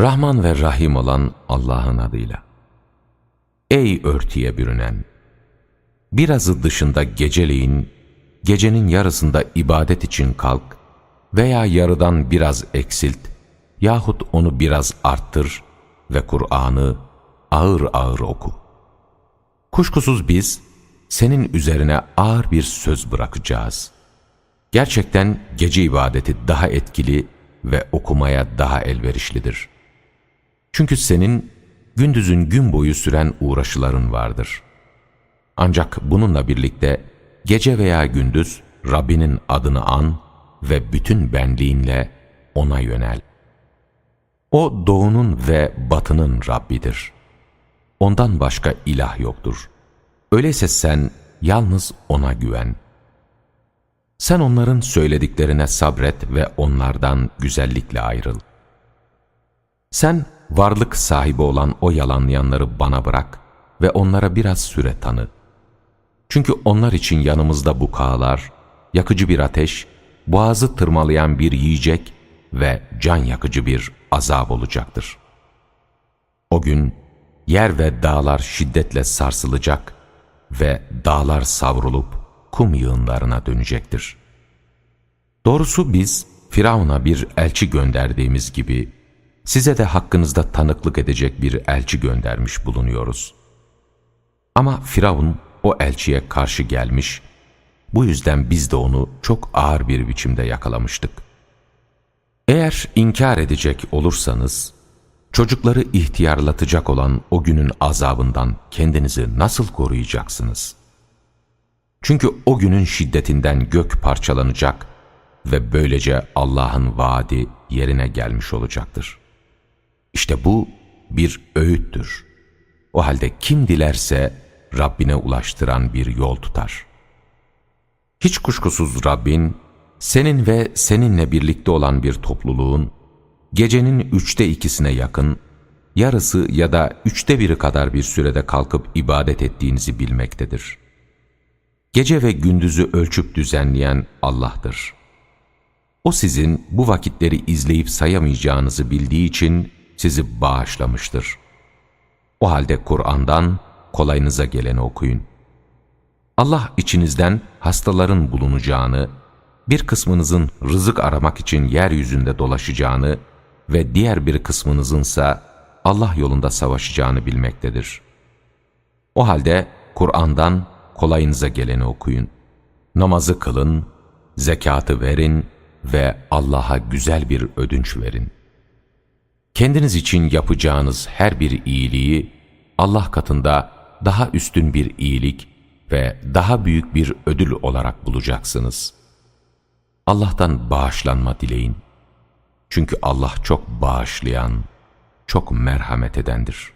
Rahman ve Rahim olan Allah'ın adıyla. Ey örtüye bürünen! Birazı dışında geceleyin, gecenin yarısında ibadet için kalk veya yarıdan biraz eksilt yahut onu biraz arttır ve Kur'an'ı ağır ağır oku. Kuşkusuz biz senin üzerine ağır bir söz bırakacağız. Gerçekten gece ibadeti daha etkili ve okumaya daha elverişlidir. Çünkü senin gündüzün gün boyu süren uğraşıların vardır. Ancak bununla birlikte gece veya gündüz Rabbinin adını an ve bütün benliğinle O'na yönel. O doğunun ve batının Rabbidir. Ondan başka ilah yoktur. Öyleyse sen yalnız O'na güven. Sen onların söylediklerine sabret ve onlardan güzellikle ayrıl. Sen varlık sahibi olan o yalanlayanları bana bırak ve onlara biraz süre tanı. Çünkü onlar için yanımızda bukağılar, yakıcı bir ateş, boğazı tırmalayan bir yiyecek ve can yakıcı bir azap olacaktır. O gün yer ve dağlar şiddetle sarsılacak ve dağlar savrulup kum yığınlarına dönecektir. Doğrusu biz Firavun'a bir elçi gönderdiğimiz gibi size de hakkınızda tanıklık edecek bir elçi göndermiş bulunuyoruz. Ama Firavun o elçiye karşı gelmiş, bu yüzden biz de onu çok ağır bir biçimde yakalamıştık. Eğer inkar edecek olursanız, çocukları ihtiyarlatacak olan o günün azabından kendinizi nasıl koruyacaksınız? Çünkü o günün şiddetinden gök parçalanacak ve böylece Allah'ın vaadi yerine gelmiş olacaktır. İşte bu bir öğüttür. O halde kim dilerse Rabbine ulaştıran bir yol tutar. Hiç kuşkusuz Rabbin, senin ve seninle birlikte olan bir topluluğun, gecenin üçte ikisine yakın, yarısı ya da üçte biri kadar bir sürede kalkıp ibadet ettiğinizi bilmektedir. Gece ve gündüzü ölçüp düzenleyen Allah'tır. O sizin bu vakitleri izleyip sayamayacağınızı bildiği için sizi bağışlamıştır. O halde Kur'an'dan kolayınıza geleni okuyun. Allah içinizden hastaların bulunacağını, bir kısmınızın rızık aramak için yeryüzünde dolaşacağını ve diğer bir kısmınızınsa Allah yolunda savaşacağını bilmektedir. O halde Kur'an'dan kolayınıza geleni okuyun. Namazı kılın, zekatı verin ve Allah'a güzel bir ödünç verin. Kendiniz için yapacağınız her bir iyiliği Allah katında daha üstün bir iyilik ve daha büyük bir ödül olarak bulacaksınız. Allah'tan bağışlanma dileyin. Çünkü Allah çok bağışlayan, çok merhamet edendir.